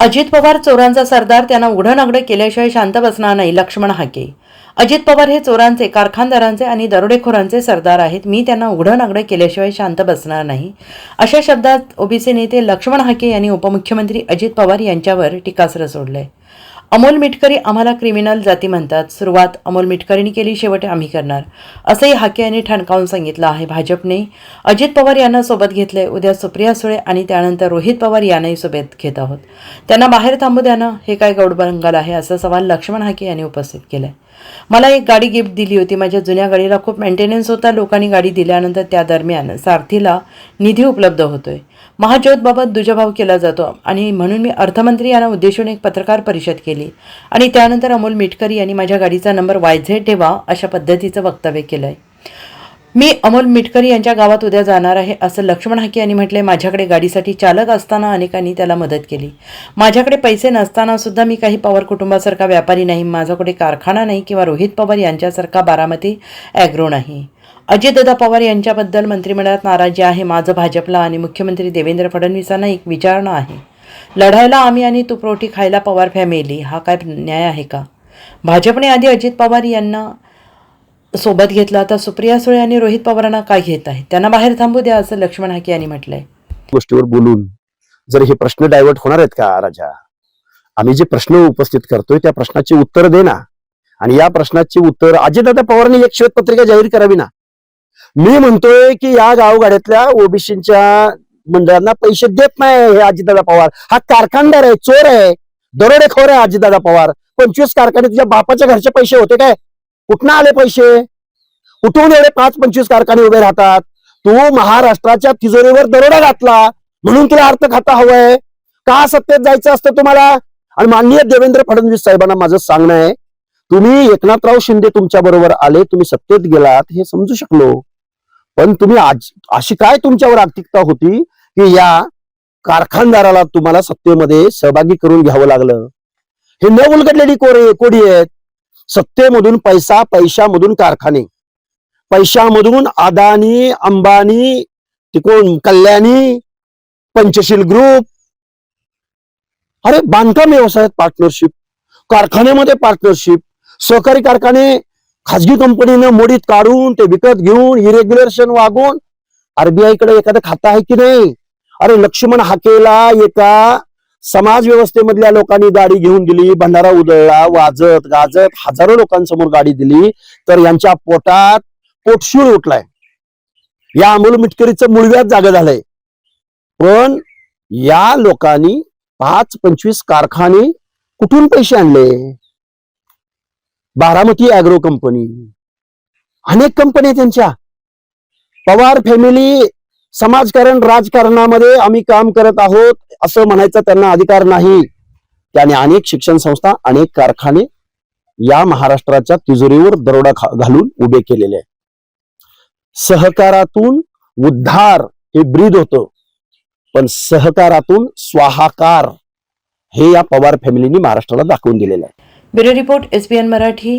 अजित पवार चोरांचा सरदार त्यांना उघडं केल्याशिवाय शांत बसणार नाही लक्ष्मण हाके. अजित पवार हे चोरांचे कारखानदारांचे आणि दरोडेखोरांचे सरदार आहेत. मी त्यांना उघडं नागडं केल्याशिवाय शांत बसणार नाही. अशा शब्दात ओबीसी नेते लक्ष्मण हाके यांनी उपमुख्यमंत्री अजित पवार यांच्यावर टीकास्त्र सोडलंय. अमोल मिटकरी आम्हाला क्रिमिनल जाती म्हणतात. सुरुवात अमोल मिटकरींनी केली शेवट आम्ही करणार. असंही हाके यांनी ठणकावून सांगितलं आहे भाजपने. अजित पवार यांना सोबत घेतले उद्या सुप्रिया सुळे आणि त्यानंतर रोहित पवार यांनाही सोबत घेत आहोत. त्यांना बाहेर थांबू द्या ना हे काय गौडबंगाल आहे असा सवाल लक्ष्मण हाके यांनी उपस्थित केलाय. मला एक गाडी गिफ्ट दिली होती माझ्या जुन्या गाडीला खूप मेंटेनन्स होता लोकांनी गाडी दिल्यानंतर त्या दरम्यान सारथीला निधी उपलब्ध होतोय. महाज्योतबाबत दुजाभाव केला जातो. आणि म्हणून मी अर्थमंत्री यांना उद्देशून एक पत्रकार परिषद केली. आणि त्यानंतर अमोल मिटकरी यांनी माझ्या गाडीचा नंबर वाय झेड ठेवा अशा पद्धतीचं वक्तव्य केलं आहे मी अमोल मिटकरी यांच्या गावात उद्या जाणार आहे असं लक्ष्मण हाके यांनी म्हटले माझ्याकडे गाडीसाठी चालक असताना अनेकांनी त्याला मदत केली. माझ्याकडे पैसे नसताना सुद्धा मी काही पवार कुटुंबासारखा व्यापारी नाही. माझ्याकडे कारखाना नाही किंवा रोहित पवार यांच्यासारखा बारामती ॲग्रो नाही. अजितदादा पवार यांच्याबद्दल मंत्रिमंडळात नाराजी आहे. माझं भाजपला आणि मुख्यमंत्री देवेंद्र फडणवीसांना एक विचारणा आहे. लढायला आम्ही आणि तुपरोटी खायला पवार फॅमिली. हा काय न्याय आहे का? भाजपने आधी अजित पवार यांना सोबत घेतला तर सुप्रिया सुळे आणि रोहित पवारांना काय घेत आहे? त्यांना बाहेर थांबू द्या असं लक्ष्मण हाके यांनी म्हटलंय. गोष्टीवर बोलून. जर हे प्रश्न डायव्हर्ट होणार आहेत का राजा? आम्ही जे प्रश्न उपस्थित करतोय त्या प्रश्नाचे उत्तर दे ना. आणि या प्रश्नाची उत्तर अजितदादा पवारांनी एक श्वेतपत्रिका जाहीर करावी ना. मी म्हणतोय की या गावगाड्यातल्या ओबीसीच्या मंडळांना पैसे देत नाही हे अजितदादा पवार. हा कारखानदार आहे चोर आहे. दरोडेखोर आहे अजितदादा पवार. पंचवीस कारखाने तुझ्या बापाच्या घरचे पैसे होते काय? कुठनं आले पैसे? कुठून एवढे पाच पंचवीस कारखाने उभे राहतात. तू महाराष्ट्राच्या तिजोरीवर दरोडा घातला म्हणून तुला अर्थ खाता हवंय? का सत्तेत जायचं असतं तुम्हाला? आणि माननीय देवेंद्र फडणवीस साहेबांना माझं सांगणं आहे तुम्ही एकनाथराव शिंदे तुमच्या बरोबर आले तुम्ही सत्तेत गेलात हे समजू शकलो. पण तुम्ही आज अशी काय तुमच्यावर आर्थिकता होती की या कारखानदाराला तुम्हाला सत्तेमध्ये सहभागी करून घ्यावं लागलं? हे न उलगडलेली कोरे कोडी आहेत. सत्तेमधून पैसा पैशामधून कारखाने. पैशामधून अदानी अंबानी तिकोण कल्याणी पंचशील ग्रुप अरे बांधकाम व्यवसायात पार्टनरशिप कारखान्यामध्ये पार्टनरशिप सहकारी कारखाने खाजगी कंपनीनं मोडीत काढून ते विकत घेऊन इरेग्युलेशन वागून आरबीआयकडे एखादं खातं आहे की नाही? अरे लक्ष्मण हाकेला एका समाज व्यवस्थेमधल्या लोकांनी गाडी घेऊन दिली भंडारा उधळला वाजत गाजत हजारो लोकांसमोर गाडी दिली तर यांच्या पोटात पोटशूळ उठलाय. या अमोल मिटकरीचं मुळव्यात जागा झालंय. पण या लोकांनी पाच पंचवीस कारखाने कुठून पैसे आणले? Baramati Agro company. अनेक कंपनी त्यांच्या. पवार फॅमिली समाजकारण राजकारणामध्ये आम्ही काम करत आहोत असं म्हणायचा त्यांना अधिकार नाही. त्याने अनेक शिक्षण संस्था अनेक कारखाने या महाराष्ट्राच्या तिजोरीवर दरोडा घालून उभे केलेले आहे सहकारातून उद्धार हे ब्रीद होतं पण सहकारातून स्वाहाकार हे या पवार फॅमिलीनी महाराष्ट्राला दाखवून दिलेलं आहे. Bureau report SBN Marathi.